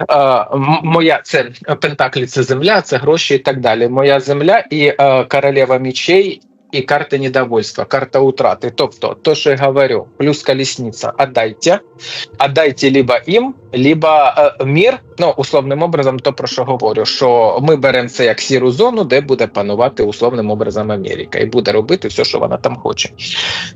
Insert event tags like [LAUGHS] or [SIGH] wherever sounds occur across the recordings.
м- моя це Пентаклі, це земля, це гроші і так далі. Моя земля і е, королева мечей. І карта недовольства, карта утрати. Тобто, то, що я говорю, плюс колесниця, отдайте. Отдайте либо їм, либо е, мір. Ну, условним образом, то про що говорю, що ми беремо це як сіру зону, де буде панувати условним образом Америка, і буде робити все, що вона там хоче.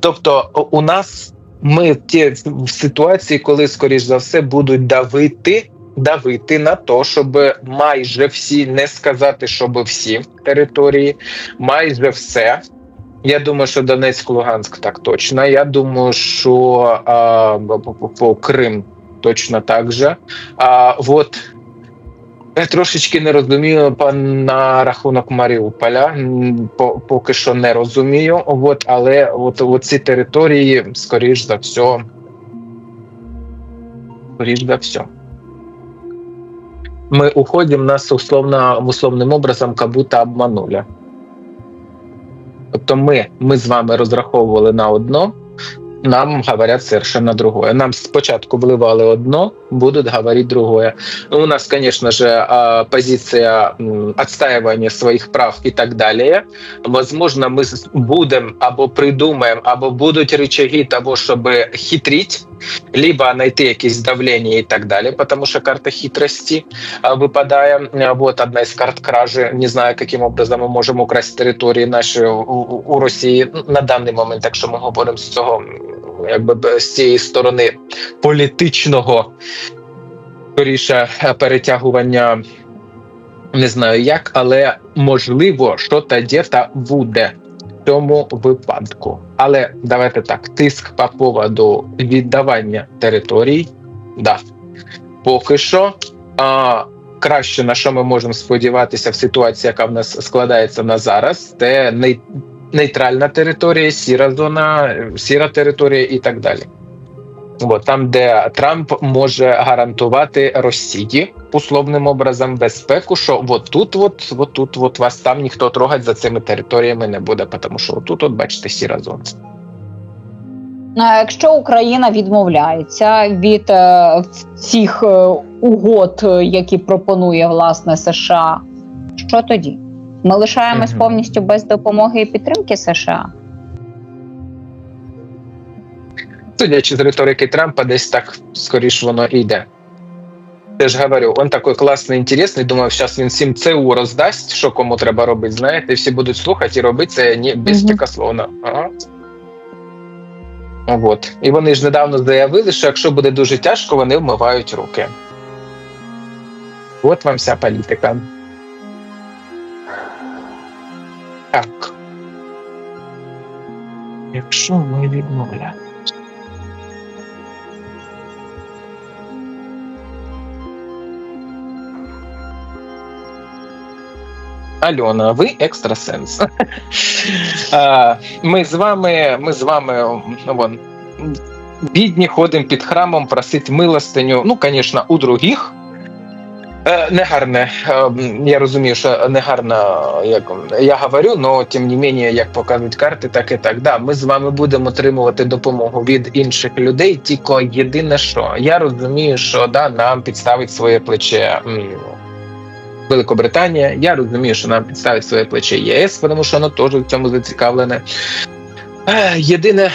Тобто, у нас ми ті в ситуації, коли, скоріш за все, будуть давити. Давити на то, щоб майже всі, не сказати, щоб всі території, майже все. Я думаю, що Донецьк, Луганськ так точно. Я думаю, що по Крим точно так же. А, от я трошечки не розумію на рахунок Маріуполя. Поки що не розумію. От, але от, от ці території, скоріш за все, скоріш за все. Мы уходим, нас условно, условным образом, как будто обманули. Тобто ми, ми з вами розраховували на одно, нам говорять совершенно другое. Нам спочатку вливали одно, будуть говорити другое. Ну, у нас, конечно же, позиция отстаивания своих прав и так далее. Возможно, мы будем або придумаем, або будуть рычаги того, щоб хитрить, либо знайти якісь давлення і так далі, потому що карта випадає. А, Вот одна із карт кражі. Не знаю, яким образом ми можемо украсти території наші у, у, Росії на даний момент, якщо ми говоримо з цього, якби з цієї сторони політичного скоріше е, перетягування. Не знаю як, але можливо, що та дєта буде в цьому випадку. Але давайте так: тиск по поводу віддавання територій. Да. Поки що а, краще на що ми можемо сподіватися в ситуації, яка в нас складається на зараз, це ней- нейтральна територія, сіра зона, сіра територія і так далі. От, там, де Трамп може гарантувати Росії условним образом безпеку, що от тут, от, от от вас там ніхто трогать за цими територіями не буде, тому що тут, от бачите, сіра зона. Ну, а якщо Україна відмовляється від е, цих е, угод, е, які пропонує власне США, що тоді? Ми лишаємось повністю без допомоги і підтримки США. Судячи з риторики Трампа, десь так скоріш воно і йде. Я ж говорю, он такой класний, інтересний. Думаю, зараз він всім ЦУ роздасть, що кому треба робити, знаєте, всі будуть слухати і робити це не безпекословно. Ага. От. І вони ж недавно заявили, що якщо буде дуже тяжко, вони вмивають руки. От вам вся політика. Так. Якщо ми відмовляємо. Альона, ви екстрасенс. [LAUGHS] Ми з вами, ми з вами вон, бідні ходимо під храмом просить милостиню. Ну, звісно, у других. Е, Негарне, Е, я розумію, що негарно, як я говорю, але тим не менше, як показують карти, так і так. Да, ми з вами будемо отримувати допомогу від інших людей. Тільки єдине, що я розумію, що да, нам підставить своє плече Великобританія. Я розумію, що нам підставить своє плече ЄС, тому що воно теж в цьому зацікавлене. Е, Єдине.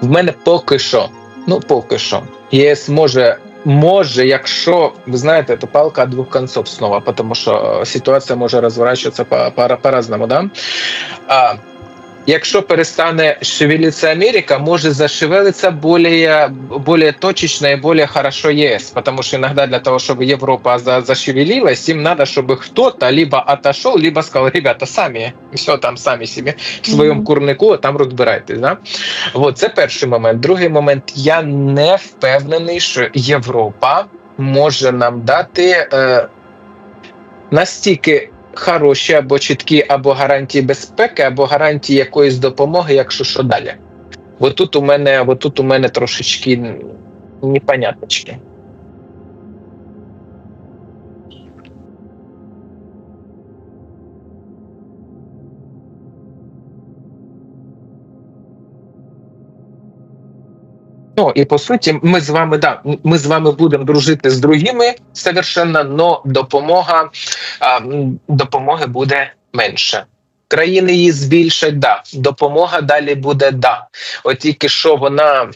В мене поки що. Ну, поки що. ЄС може, може, якщо ви знаєте, то палка двох концов снова, тому що ситуація може розворачуватися по, по, по-разному, да? А, Якщо перестане шевелиться Америка, може зашевелиться более, более точечно и более хорошо ЕС. Потому что иногда для того, чтобы Европа за, зашевелилась, им надо, чтобы кто-то либо отошел, либо сказал, ребята, самі, все там самі собі в своєму курнику, а там розбирайтесь. Да? От, це перший момент. Другий момент, я не впевнений, що Європа може нам дати е, настільки хороші або чіткі, або гарантії безпеки, або гарантії якоїсь допомоги, якщо що далі. Бо тут у мене, бо тут у мене трошечки непоняточки. Ну і по суті, ми з вами да, ми з вами будемо дружити з другими совершенно, но допомога а, допомоги буде менше. Країни її збільшать, да. Допомога далі буде да. От тільки що вона.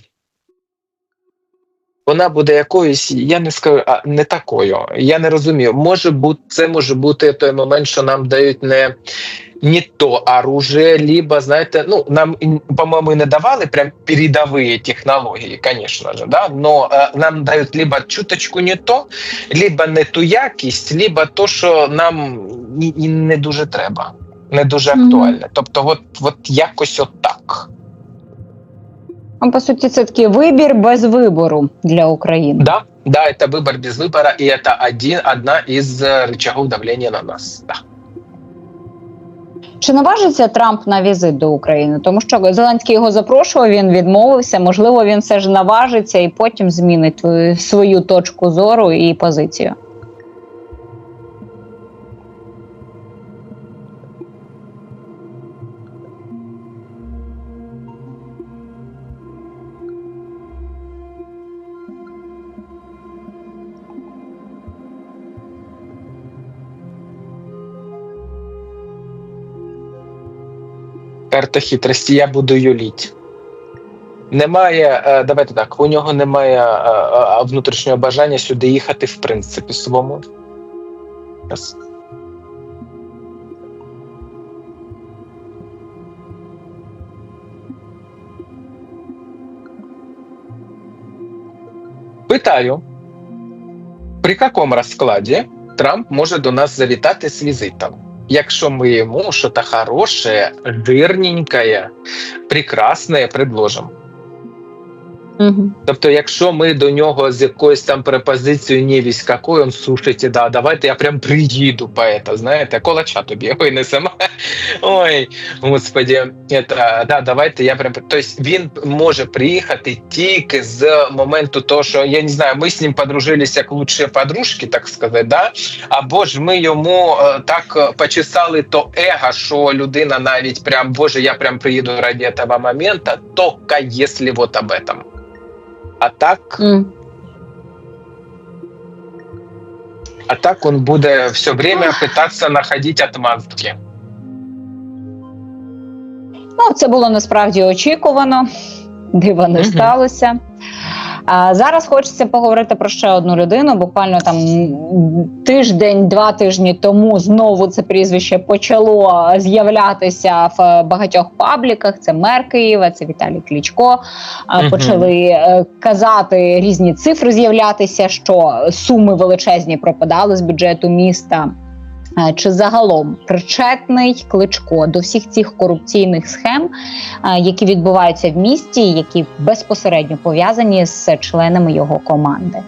Вона буде якоюсь, я не скажу, а не такою. Я не розумію. Може бути, це може бути той момент, що нам дають не, не то оружие, либо, знаєте, ну нам, по-моєму, не давали прям передові технології, звісно ж, да? но е, нам дають либо чуточку не то, либо не ту якість, либо то, що нам і, і не дуже треба, не дуже актуальне. Тобто, от, от якось отак. Ну, по суті, це такий вибір без вибору для України. Да, да, это выбор без выбора, и это один, одна из э, рычагов давления на нас. Да. Чи наважиться Трамп на візит до України? Тому що Зеленський його запрошував, він відмовився. Можливо, він все ж наважиться і потім змінить твою- свою точку зору і позицію. Карта хитрості, я буду юліть. Немає, е, давайте так, у нього немає е, е, внутрішнього бажання сюди їхати, в принципі, своєму. Раз. Питаю, при якому розкладі Трамп може до нас завітати з візитом? Якщо ми йому що-то хороше, жирненькое, прекрасне предложимо. Угу. Тобто, якщо ми до нього з якоюсь там пропозицією не вісь какой, он слушайте, да, давайте я прям приїду по это, знаєте, колача тобі винесемо. [LAUGHS] Ой, господі, это, да, давайте я прям. Тобто він може приїхати тільки з моменту того, що я не знаю, ми з ним подружилися як лучші подружки, так сказати, да? або ж ми йому е, так е, почесали то его, що людина навіть прям, боже, я прям приїду ради этого момента, только если вот об этом. А так, а так он буде все время пытаться находить отмазки. Ну, це було насправді очікувано, дива не Мгм. сталося. А зараз хочеться поговорити про ще одну людину. Буквально там тиждень, два тижні тому знову це прізвище почало з'являтися в багатьох пабліках. Це мер Києва, це Віталій Клічко. Почали е, казати різні цифри з'являтися, що суми величезні пропадали з бюджету міста. Е, Чи загалом причетний кличко до всіх цих корупційних схем, е, які відбуваються в місті, які безпосередньо пов'язані з членами його команди?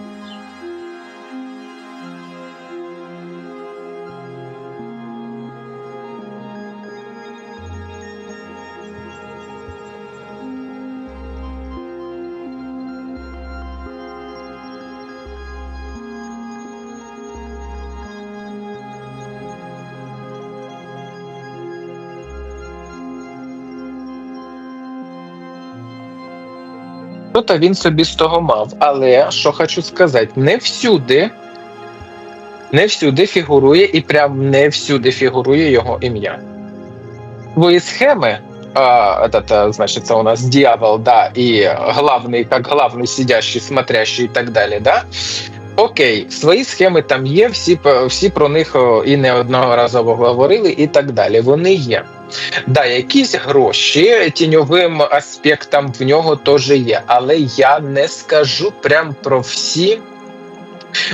Що-то він собі з того мав. Але що хочу сказати, не всюди, не всюди фігурує і прям не всюди фігурує його ім'я. Твої схеми, а, этот, а, значит, у нас дьявол, да, і главний, як главний сидящий, смотрящий і так далі, да? Окей, свої схеми там є, всі, всі про них і не одного разу говорили, і так далі. Вони є. Да, якісь гроші тіньовим аспектом в нього теж є, але я не скажу прям про всі.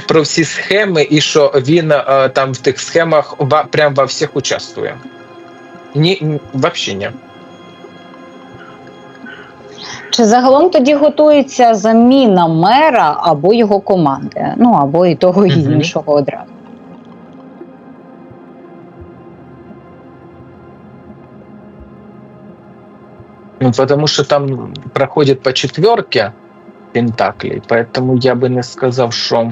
Про всі схеми, і що він е, там в тих схемах прям во всіх участвує. Ні, вообще ні. Чи загалом тоді готується заміна мера або його команди? Ну або і того, і Мгм. іншого одразу. Ну, потому что там проходит по четверке пентаклей, поэтому я би не сказав, що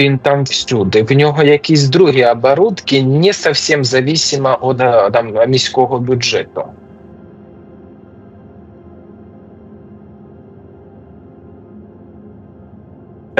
він там всюди. В нього якісь другі оборудки, не зовсім зависимо від е, там, міського бюджету.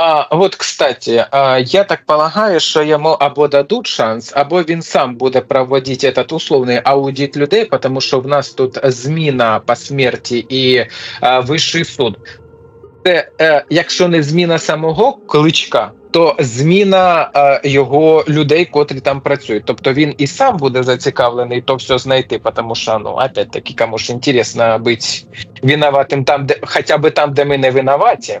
А от, кстати, я так полагаю, що йому або дадуть шанс, або він сам буде проводити этот условний аудит людей, тому що в нас тут зміна по смерті і вищий суд. Це е, якщо не зміна самого кличка, то зміна е, його людей, котрі там працюють. Тобто він і сам буде зацікавлений то все знайти, тому що ну опять-таки кому ж інтересно бути винуватим там, де хоча б там, де ми не винуваті.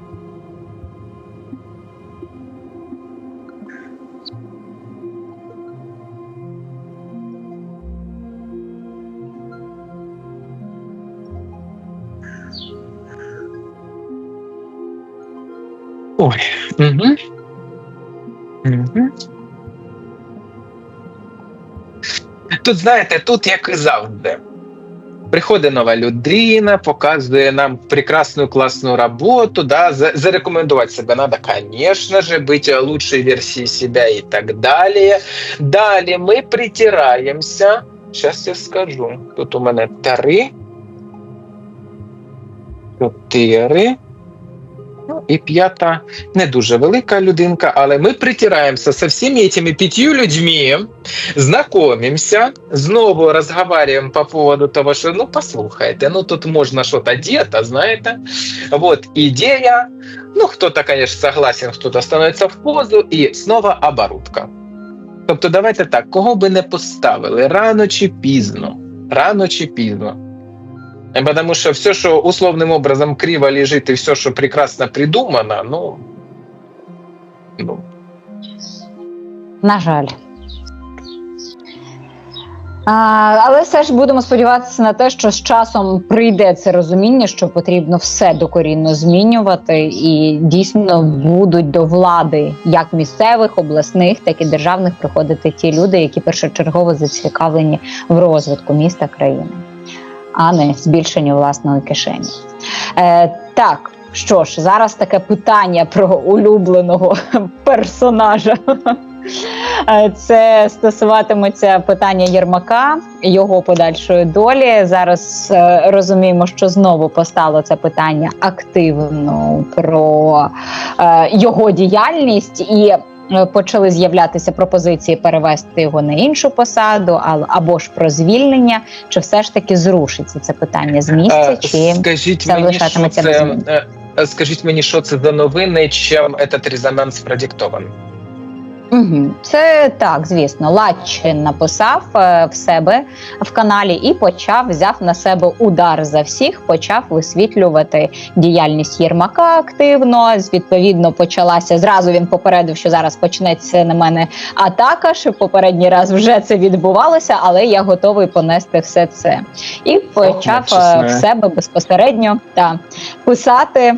Ой. Угу. Угу. Тут, знаєте, тут як і завжди. Приходить нова людина, показує нам прекрасную классную работу, да, за- зарекомендовать себя надо, конечно же, быть лучшей версией себя и так далее. Далее мы притираемся. Сейчас я скажу. Тут у мене три, чотири. Ну, і п'ята не дуже велика людинка, але ми притираємося со всіми цими п'ятью людьми, знакомимся, знову розговорюємо по поводу того, що ну послухайте, ну тут можна щось діяти, знаєте. Вот ідея. Ну, хто-то, конечно, согласен, хто-то становиться в позу, і знову оборудка. Тобто, давайте так, кого би не поставили рано чи пізно, рано чи пізно. Потому що все, що условним образом криво лежить, і все, що прекрасно придумано, ну, ну На жаль. А, але все ж будемо сподіватися на те, що з часом прийде це розуміння, що потрібно все докорінно змінювати, і дійсно будуть до влади як місцевих, обласних, так і державних приходити ті люди, які першочергово зацікавлені в розвитку міста країни, а не збільшенню власної кишені. Е, так. Що ж, зараз таке питання про улюбленого [LAUGHS] персонажа. Е, Це стосуватиметься питання Єрмака, його подальшої долі. Зараз е, розуміємо, що знову постало це питання активно про е, його діяльність і. Е, Почали з'являтися пропозиції перевести його на іншу посаду, або ж про звільнення, чи все ж таки зрушиться це питання з місця, Е, чи Скажіть це мені, що це, е, скажіть мені, що це за новини, чим цей резонанс продиктований? Угу. Це так, звісно. Ладчин написав е, в себе в каналі і почав взяв на себе удар за всіх, почав висвітлювати діяльність Єрмака активно. Відповідно, почалася зразу. Він попередив, що зараз почнеться на мене атака. Що попередній раз вже це відбувалося, але я готовий понести все це. І почав е, чесне. в себе безпосередньо та писати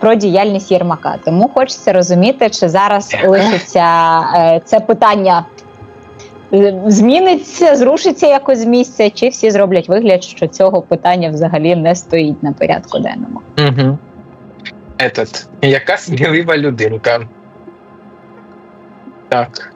про діяльність Єрмака. Тому хочеться розуміти, чи зараз [LAUGHS] лишиться е, це питання. е, Зміниться, зрушиться якось з місця, чи всі зроблять вигляд, що цього питання взагалі не стоїть на порядку денному. Угу. Етот. яка смілива людинка. Так.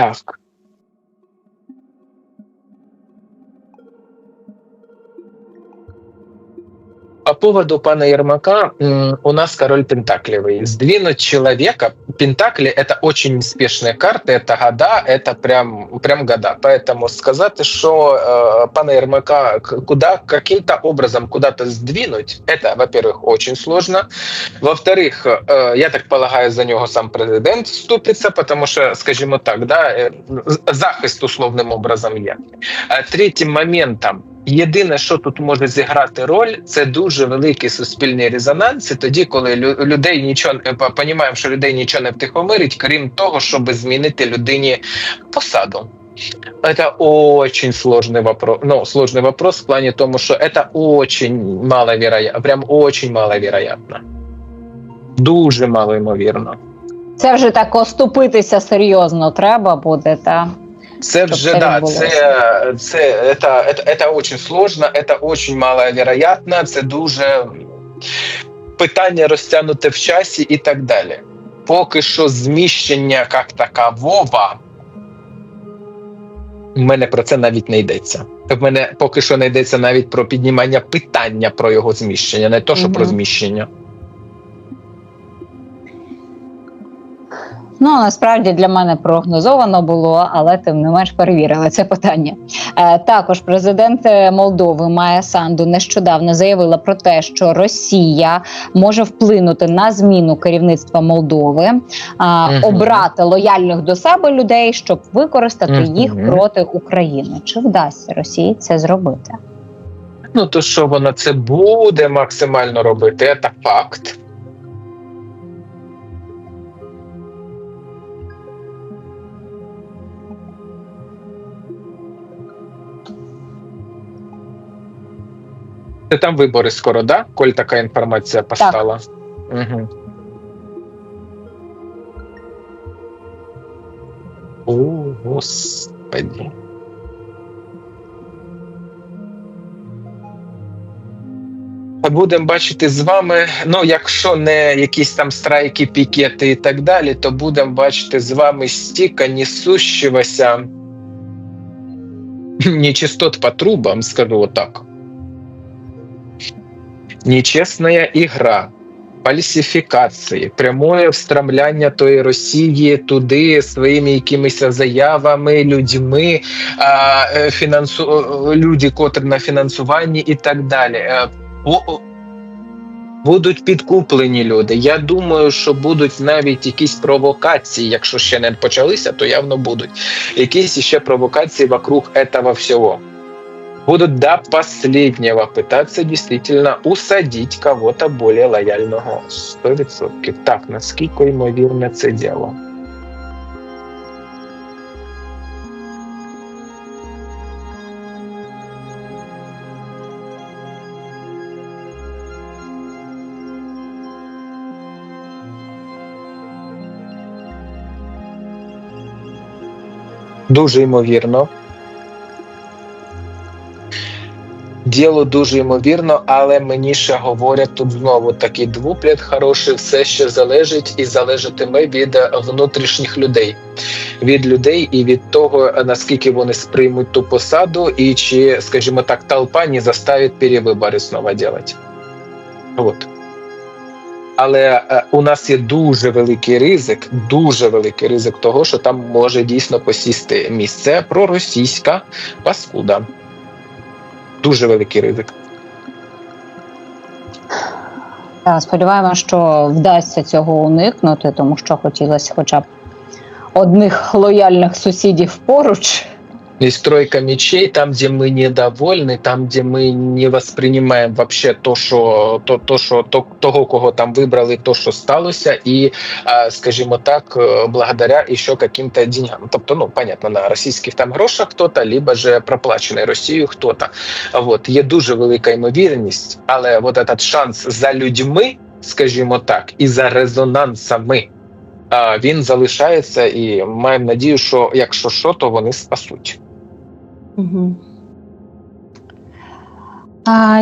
Так. По поводу пана Ермака, м, у нас король Пентаклевый. Сдвинуть человека, Пентакли это очень неспешные карты, это года, это прям, прям года. Поэтому сказать, что э, пана Ермака к- куда, каким-то образом куда-то сдвинуть, это, во-первых, очень сложно. Во-вторых, э, я так полагаю, за нього сам президент вступиться, потому що, скажімо так, да, е, з- захист условним образом є. Е, Третім моментом, єдине, що тут може зіграти роль, це дуже великий суспільний резонанс. І тоді, коли лю- людей нічого не понімаємо, що людей нічого не втихомирить, крім того, щоб змінити людині посаду. Это очень сложный вопрос. Ну, сложный вопрос в плане тому, что это очень маловероятно, прям очень маловероятно. Дуже малоймовірно. Це вже так оступитися серйозно треба буде, та Це Щоб вже це да, відбулося. це, це, это, это, это очень сложно, это очень маловероятно, це дуже питання розтягнуте в часі і так далі. Поки що зміщення як такового, в мене про це навіть не йдеться. В мене поки що не йдеться навіть про піднімання питання про його зміщення, не то, що Мгм. про зміщення. Ну насправді для мене прогнозовано було, але тим не менш перевірили це питання. Е, також президент е, Молдови Майя Санду нещодавно заявила про те, що Росія може вплинути на зміну керівництва Молдови, Мгм. обрати лояльних до себе людей, щоб використати їх проти України. Чи вдасться Росії це зробити? Ну то що вона це буде максимально робити, це факт. Там вибори скоро, да? Коль така інформація постала. Угу. О, господи. Будемо бачити з вами. Ну, якщо не якісь там страйки, пікети і так далі, то будемо бачити з вами стіка несущегося [LAUGHS] нечистот по трубам, скажу вот так. Нечесная игра, фальсифікації, прямое встромляння тої Росії туди своїми якимись заявами, людьми, е, фінансу... е, люди, котрі на фінансуванні і так далі. О- Будуть підкуплені люди. Я думаю, що будуть навіть якісь провокації. Якщо ще не почалися, то явно будуть. Якісь ще провокації вокруг этого всього. Будут до последнего пытаться действительно усадить кого-то более лояльного. 100%. Так, наскільки ймовірне це діло? Дуже ймовірно. Діло дуже ймовірно, але мені ще говорять тут знову такий двуплет хороший, все ще залежить і залежатиме від внутрішніх людей, від людей і від того, наскільки вони сприймуть ту посаду, і чи, скажімо так, толпа не заставить перевибори знову робити. От. Але е, у нас є дуже великий ризик, дуже великий ризик того, що там може дійсно посісти місце проросійська паскуда. Дуже великий ризик. Сподіваємося, що вдасться цього уникнути, тому що хотілося хоча б одних лояльних сусідів поруч. Есть тройка мечей, там, где мы недовольны, там, где мы не воспринимаем вообще то, що то, то, що то, того, кого там вибрали, то, що сталося, і, а, скажімо так, е, благодаря еще каким-то деньгам. Тобто, ну, понятно, на російських там грошах хто-то, либо же проплачений Росією хто-то. От є дуже велика ймовірність, але от этот шанс за людьми, скажімо так, і за резонансами. а, Він залишається, і маємо надію, що якщо що, то вони спасуть.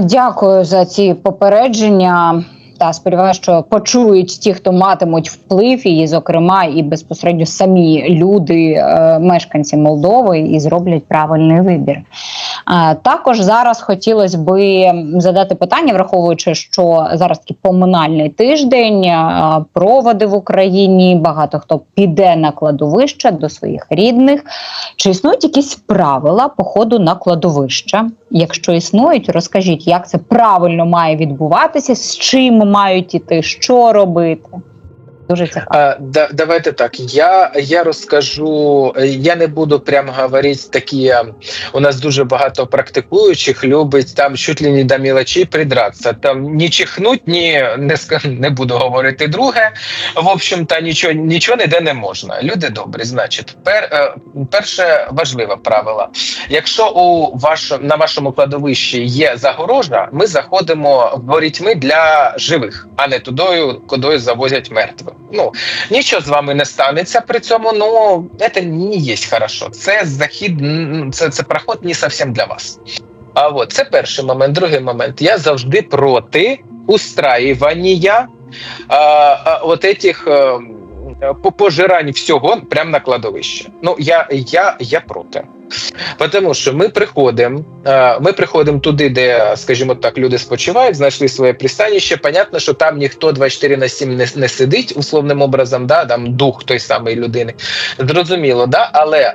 Дякую за ці попередження. Та сподіваюся, що почують ті, хто матимуть вплив, і, зокрема, і безпосередньо самі люди, е, мешканці Молдови, і зроблять правильний вибір. Також зараз хотілося би задати питання, враховуючи, що зараз такий поминальний тиждень, проводи в Україні. Багато хто піде на кладовище до своїх рідних. Чи існують якісь правила походу на кладовище? Якщо існують, розкажіть, як це правильно має відбуватися, з чим мають іти, що робити. Дуже цікаво. Да, давайте так. Я, я розкажу. Я не буду прямо говорити такі. е, У нас дуже багато практикуючих любить там чуть ли не до мілочі придратися. Там ні чихнуть, ні не не буду говорити друге. В общем-то, нічого нічого ніде не можна. Люди добрі. Значить, пер, е, перше важливе правило. Якщо у вашому на вашому кладовищі є загорожа, ми заходимо в ворітьми для живих, а не тудою, кудою завозять мертвих. Ну нічого з вами не станеться при цьому. Ну це не є хорошо. Це захід, це, це проход не зовсім для вас. А от це перший момент. Другий момент. Я завжди проти устраювання а, а, от этих е, по- пожирань всього прямо на кладовище. Ну я, я, я проти. Тому що ми приходимо, е, ми приходимо туди, де, скажімо так, люди спочивають, знайшли своє пристаніще. Понятно, що там ніхто 24 на 7 не, не сидить условним образом, да, там дух той самої людини. Зрозуміло, да, але е,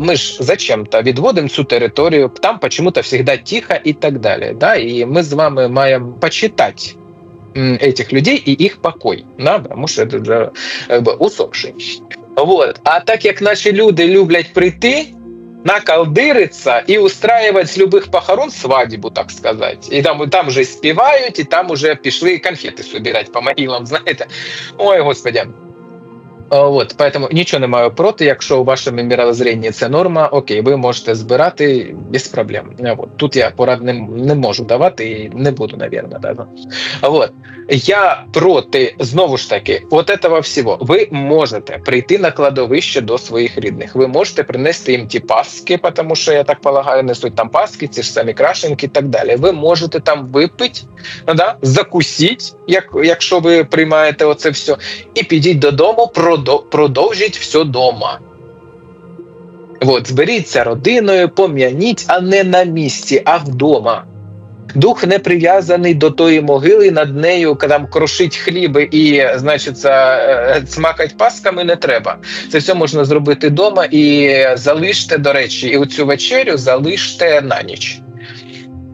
ми ж зачем-то відводимо цю територію, там почему-то завжди тихо і так далі. Да, і ми з вами маємо почитати этих людей і їх покой, да, тому що це вже якби, усопший. Вот. А так як наші люди люблять прийти, накалдириться і устраивать з любих похорон свадьбу, так сказати. І там, там вже співають, і там вже пішли конфети собирати по могилам, знаєте. Ой, господи. От, поэтому нічого не маю проти, якщо у вашому мірозрінні це норма, окей, ви можете збирати без проблем. От, тут я порад не, не можу давати і не буду, навірно. Да. От. Я проти, знову ж таки, от этого всього. Ви можете прийти на кладовище до своїх рідних. Ви можете принести їм ті паски, тому що я так полагаю, несуть там паски, ці ж самі крашенки і так далі. Ви можете там випити, ну, да, закусіть, як, якщо ви приймаєте оце все, і підіть додому, продо- продовжіть все дома. От, зберіться родиною, пом'яніть, а не на місці, а вдома. Дух не прив'язаний до тої могили, над нею там крошить хліби і, значить, е, цмакать пасками не треба. Це все можна зробити вдома і залиште, до речі, і оцю вечерю залиште на ніч.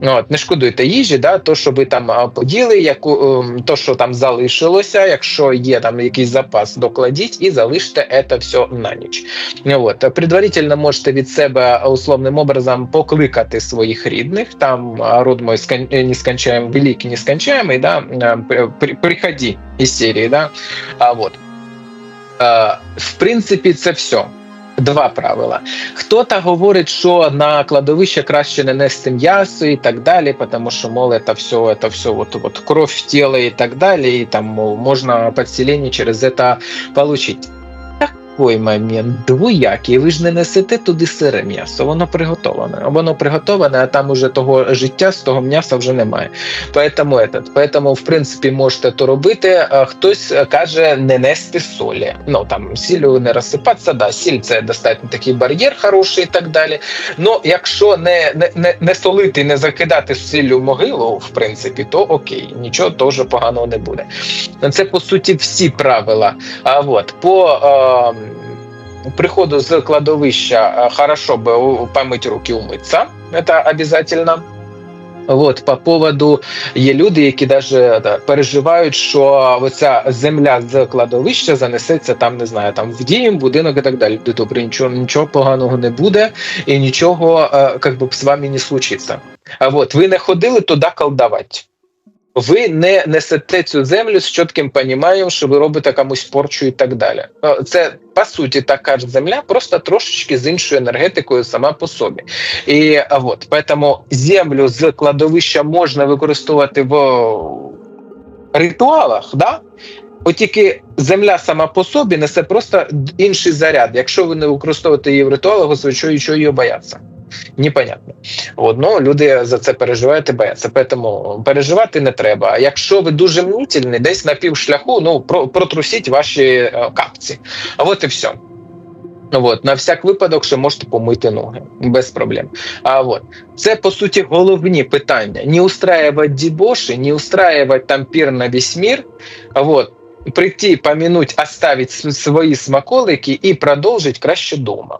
Ну, От, не шкодуйте їжі, да, то, що ви там поділи, яку, ем, то, що там залишилося, якщо є там якийсь запас, докладіть і залиште це все на ніч. От. Предварительно можете від себе условним образом покликати своїх рідних, там род мой скон... нескончаем, великий нескончаемый, да, при- при- приходи із серії, да, а, вот. В принципі, це все. Два правила. Хто-то говорить, що на кладовище краще не нести м'ясо і так далі, тому що, мол, це все, це все от, от, кров в тіло і так далі, і там, мол, можна підселення через це отримати Такий момент двоякий. Ви ж не несете туди сире м'ясо, воно приготоване. Воно приготоване, а там уже того життя з того м'яса вже немає. Поэтому, этот, поэтому, в принципі, можете то робити. А Хтось каже не нести солі. Ну там сіллю не розсипатися, да, сіль це достатньо такий бар'єр хороший і так далі. Ну, якщо не, не, не, не солити, не закидати сіллю в могилу, в принципі, то окей, нічого теж поганого не буде. Це по суті всі правила. А от по е, приходу з кладовища е, хорошо би у- помить руки, умитися. Це обов'язково. От по поводу є люди, які даже да, переживають, що оця земля з кладовища занесеться там, не знаю, там в дім, будинок і так далі. Добре, нічого, нічого поганого не буде, і нічого е, как би, з вами не случиться. А от ви не ходили туди колдувати. Ви не несете цю землю з чітким поніманням, що ви робите комусь порчу і так далі. Е, Це по суті така ж земля, просто трошечки з іншою енергетикою сама по собі. І от поэтому землю з кладовища можна використовувати в ритуалах, да? От тільки земля сама по собі несе просто інший заряд. Якщо ви не використовуєте її в ритуалах, то що її бояться? Непонятно. От, ну, люди за це переживають і бояться. Тому переживати не треба. А якщо ви дуже мнительні, десь на півшляху, ну про, протрусіть ваші е, капці. А от і все. От, на всяк випадок, що можете помити ноги без проблем. А от це по суті головні питання: не устраивать дебоши, не устраивать там пір на весь мир. А вот прийти, помянуть, оставить свої смаколики і продовжить краще дома.